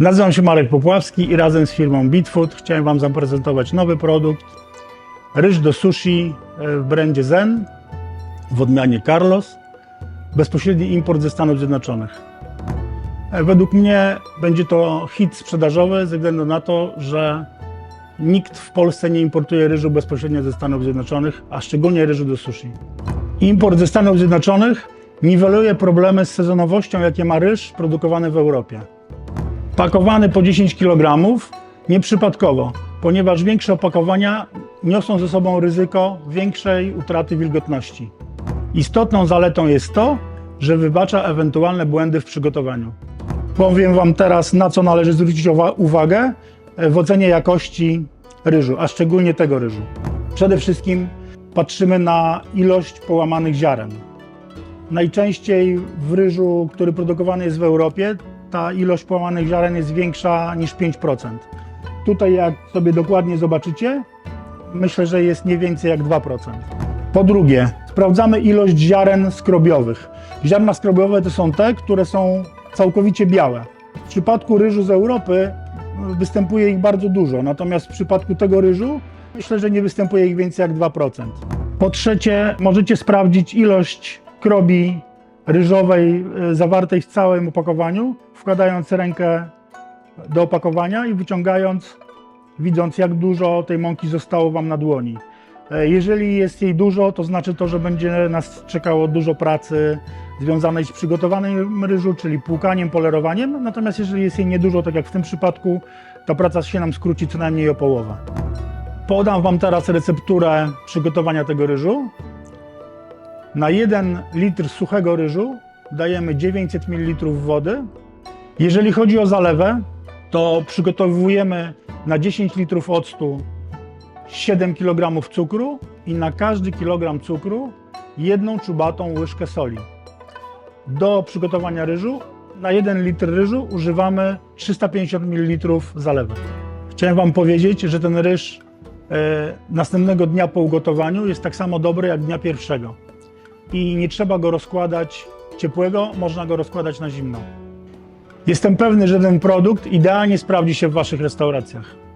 Nazywam się Marek Popławski i razem z firmą Bitfood chciałem Wam zaprezentować nowy produkt. Ryż do sushi e, w brandzie Zen w odmianie Carlos. Bezpośredni import ze Stanów Zjednoczonych. E, Według mnie będzie to hit sprzedażowy ze względu na to, że nikt w Polsce nie importuje ryżu bezpośrednio ze Stanów Zjednoczonych, a szczególnie ryżu do sushi. Import ze Stanów Zjednoczonych niweluje problemy z sezonowością, jakie ma ryż produkowany w Europie. Pakowany po 10 kg nieprzypadkowo, ponieważ większe opakowania niosą ze sobą ryzyko większej utraty wilgotności. Istotną zaletą jest to, że wybacza ewentualne błędy w przygotowaniu. Powiem Wam teraz, na co należy zwrócić uwa- uwagę w ocenie jakości ryżu, a szczególnie tego ryżu. Przede wszystkim patrzymy na ilość połamanych ziaren. Najczęściej w ryżu, który produkowany jest w Europie, ta ilość połamanych ziaren jest większa niż 5%. Tutaj, jak sobie dokładnie zobaczycie, myślę, że jest nie więcej jak 2%. Po drugie, sprawdzamy ilość ziaren skrobiowych. Ziarna skrobiowe to są te, które są całkowicie białe. W przypadku ryżu z Europy y, występuje ich bardzo dużo, natomiast w przypadku tego ryżu myślę, że nie występuje ich więcej jak 2%. Po trzecie, możecie sprawdzić ilość krobi ryżowej y, zawartej w całym opakowaniu, wkładając rękę do opakowania i wyciągając, widząc jak dużo tej mąki zostało Wam na dłoni. E, Jeżeli jest jej dużo, to znaczy to, że będzie nas czekało dużo pracy związanej z przygotowaniem ryżu, czyli płukaniem, polerowaniem. Natomiast jeżeli jest jej niedużo, tak jak w tym przypadku, ta praca się nam skróci co najmniej o połowę. Podam Wam teraz recepturę przygotowania tego ryżu. Na 1 litr suchego ryżu dajemy 900 ml wody. Jeżeli chodzi o zalewę, to przygotowujemy na 10 litrów octu 7 kg cukru i na każdy kilogram cukru jedną czubatą łyżkę soli. Do przygotowania ryżu na 1 litr ryżu używamy 350 ml zalewu. Chciałem Wam powiedzieć, że ten ryż e, następnego dnia po ugotowaniu jest tak samo dobry jak dnia pierwszego. I nie trzeba go rozkładać ciepłego, można go rozkładać na zimno. Jestem pewny, że ten produkt idealnie sprawdzi się w Waszych restauracjach.